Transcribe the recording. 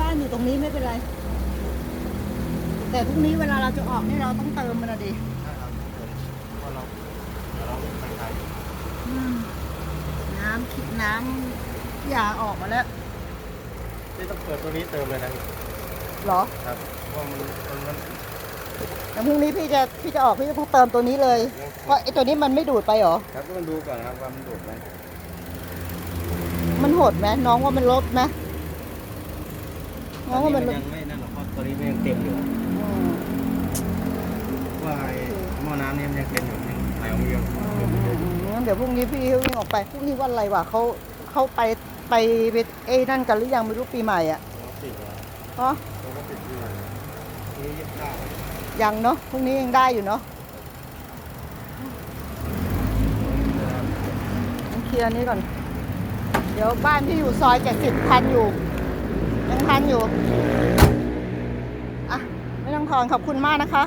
บ้านอยู่ตรงนี้ไม่เป็นไร แต่พรุ่งนี้เวลาเราจะออกนี่เราต้องเติมมันอะดิใช่ครับเพราะเราเดี๋ราไปไทยน้ำคิดน้ำยาออกมาแล้วนี่ต้องเปิดตัวนี้เติมเลยนะหรอ ครับเพราะมันมันมันแล้วพรุ่งนี้พี่จะพี่จะออกพี่จะต้องเติมตัวนี้เลย เพราะไอตัวนี้มันไม่ดูดไปหรอ ครับต้องดูก่อนครับว่ามันดูดไหมมันโหดไหมน้องว่ามันลดไหม น้องว่ามันลดยังไม่นั่นหรอกเพราะตัวนี้มันยังเต็มอยู่อืมว่าไอ้หม้อน้ำนี่มันยังเต็มอยู่ยังไหลออกมาเยอะอืมอืมอืมงั้นเดี๋ยวพรุ่งนี้พี่วิ่งออกไปพรุ่งนี้วันอะไรวะเขาเขาไปไปไปเอ้นั่นกันหรือยังไม่รู้ปีใหม่อะเราติดแล้วเพราะเราก็ติดที่วันนี้ยี่สิบเก้ายังเนาะพรุ่งนี้ยังได้อยู่เนาะต้องเคลียร์นี้ก่อน เดี๋ยวบ้านที่อยู่ซอยเจ็ดสิบทันอยู่ ยังทันอยู่ อะ ไม่ต้องทอนขอบคุณมากนะคะ